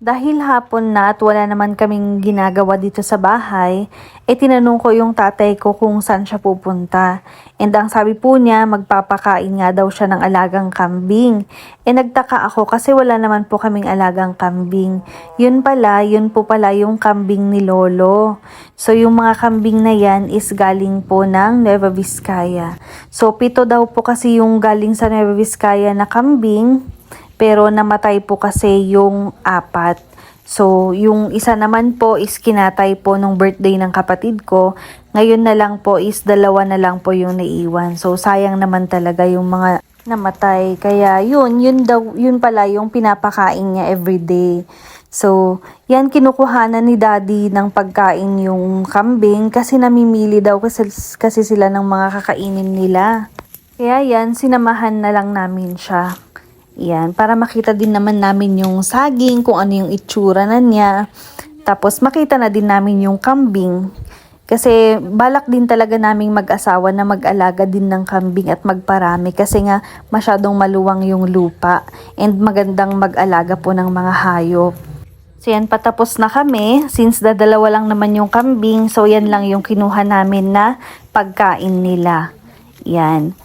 Dahil hapon na at wala naman kaming ginagawa dito sa bahay, eh tinanong ko yung tatay ko kung saan siya pupunta. And ang sabi po niya, magpapakain nga daw siya ng alagang kambing. Eh nagtaka ako kasi wala naman po kaming alagang kambing. Yun pala, yun po pala yung kambing ni Lolo. So yung mga kambing na yan is galing po ng Nueva Vizcaya. So pito daw po kasi yung galing sa Nueva Vizcaya na kambing pero namatay po kasi yung apat. So, yung isa naman po is kinatay po nung birthday ng kapatid ko. Ngayon na lang po is dalawa na lang po yung naiwan. So, sayang naman talaga yung mga namatay. Kaya yun, yun daw, yun pala yung pinapakain niya everyday. So, yan kinukuhanan ni daddy ng pagkain yung kambing kasi namimili daw kasi, kasi sila ng mga kakainin nila. Kaya yan, sinamahan na lang namin siya. Yan, para makita din naman namin yung saging, kung ano yung itsura na niya. Tapos makita na din namin yung kambing. Kasi balak din talaga naming mag-asawa na mag-alaga din ng kambing at magparami kasi nga masyadong maluwang yung lupa and magandang mag-alaga po ng mga hayop. So yan, patapos na kami. Since dadalawa lang naman yung kambing, so yan lang yung kinuha namin na pagkain nila. Yan.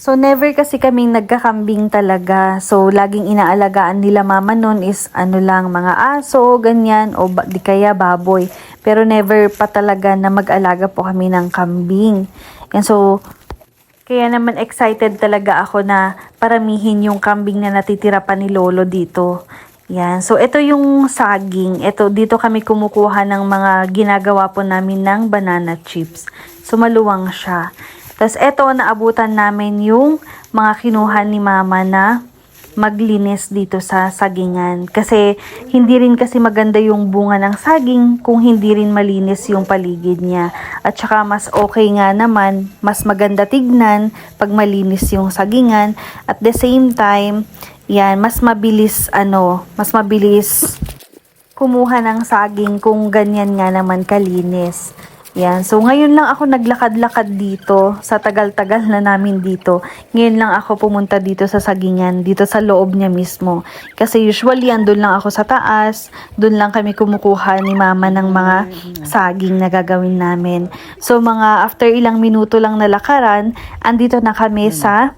So, never kasi kaming nagkakambing talaga. So, laging inaalagaan nila mama nun is ano lang, mga aso, ganyan, o ba, di kaya baboy. Pero never pa talaga na mag-alaga po kami ng kambing. And so, kaya naman excited talaga ako na paramihin yung kambing na natitira pa ni Lolo dito. Yan. So, ito yung saging. Ito, dito kami kumukuha ng mga ginagawa po namin ng banana chips. So, maluwang siya. Tapos eto, naabutan namin yung mga kinuha ni mama na maglinis dito sa sagingan. Kasi hindi rin kasi maganda yung bunga ng saging kung hindi rin malinis yung paligid niya. At saka mas okay nga naman, mas maganda tignan pag malinis yung sagingan. At the same time, yan, mas mabilis ano, mas mabilis kumuha ng saging kung ganyan nga naman kalinis. Yan. So, ngayon lang ako naglakad-lakad dito. Sa tagal-tagal na namin dito. Ngayon lang ako pumunta dito sa sagingan. Dito sa loob niya mismo. Kasi usually, andun lang ako sa taas. Doon lang kami kumukuha ni mama ng mga saging na gagawin namin. So, mga after ilang minuto lang na lakaran, andito na kami sa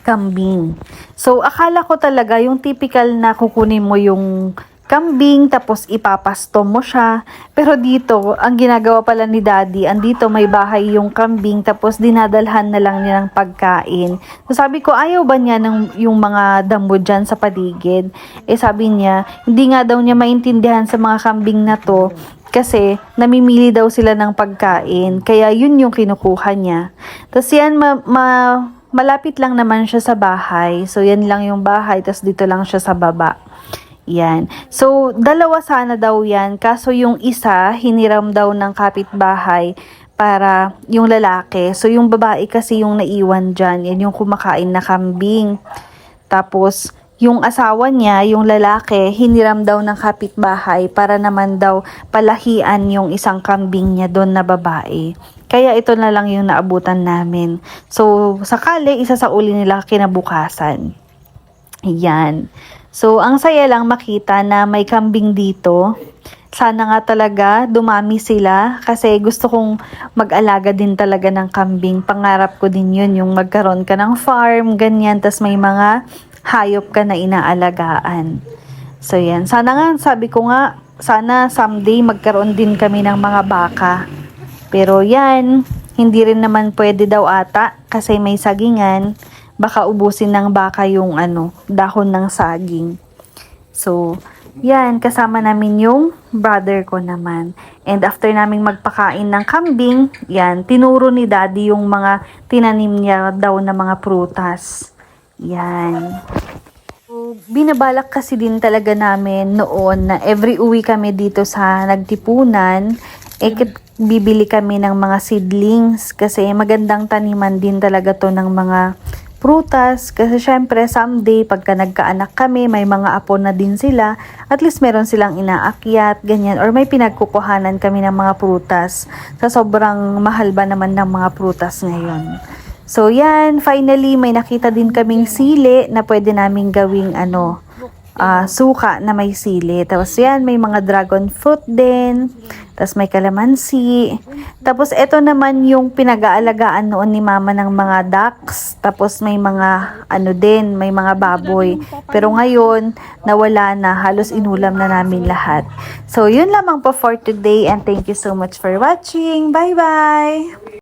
kambing. So, akala ko talaga yung typical na kukunin mo yung kambing, tapos ipapasto mo siya. Pero dito, ang ginagawa pala ni daddy, andito may bahay yung kambing, tapos dinadalhan na lang niya ng pagkain. So sabi ko, ayaw ba niya ng, yung mga damo dyan sa paligid? Eh sabi niya, hindi nga daw niya maintindihan sa mga kambing na to, kasi namimili daw sila ng pagkain. Kaya yun yung kinukuha niya. Tapos yan, ma, ma- malapit lang naman siya sa bahay. So yan lang yung bahay, tapos dito lang siya sa baba. Yan. So, dalawa sana daw yan. Kaso yung isa, hiniram daw ng kapitbahay para yung lalaki. So, yung babae kasi yung naiwan dyan. Yan yung kumakain na kambing. Tapos, yung asawa niya, yung lalaki, hiniram daw ng kapitbahay para naman daw palahian yung isang kambing niya doon na babae. Kaya ito na lang yung naabutan namin. So, sakali, isa sa uli nila kinabukasan. Yan. So, ang saya lang makita na may kambing dito. Sana nga talaga dumami sila kasi gusto kong mag-alaga din talaga ng kambing. Pangarap ko din yun, yung magkaroon ka ng farm, ganyan, tas may mga hayop ka na inaalagaan. So, yan. Sana nga, sabi ko nga, sana someday magkaroon din kami ng mga baka. Pero yan, hindi rin naman pwede daw ata kasi may sagingan baka ubusin ng baka yung ano, dahon ng saging. So, yan, kasama namin yung brother ko naman. And after naming magpakain ng kambing, yan, tinuro ni daddy yung mga tinanim niya daw na mga prutas. Yan. So, binabalak kasi din talaga namin noon na every uwi kami dito sa nagtipunan, eh, bibili kami ng mga seedlings kasi magandang taniman din talaga to ng mga prutas. Kasi syempre someday pagka nagkaanak kami may mga apo na din sila. At least meron silang inaakyat ganyan. Or may pinagkukuhanan kami ng mga prutas. Sa sobrang mahal ba naman ng mga prutas ngayon. So yan. Finally may nakita din kaming sili na pwede naming gawing ano ah, suka na may sili. Tapos yan, may mga dragon fruit din. Tapos may kalamansi. Tapos ito naman yung pinag-aalagaan noon ni mama ng mga ducks. Tapos may mga ano din, may mga baboy. Pero ngayon, nawala na. Halos inulam na namin lahat. So yun lamang po for today and thank you so much for watching. Bye-bye!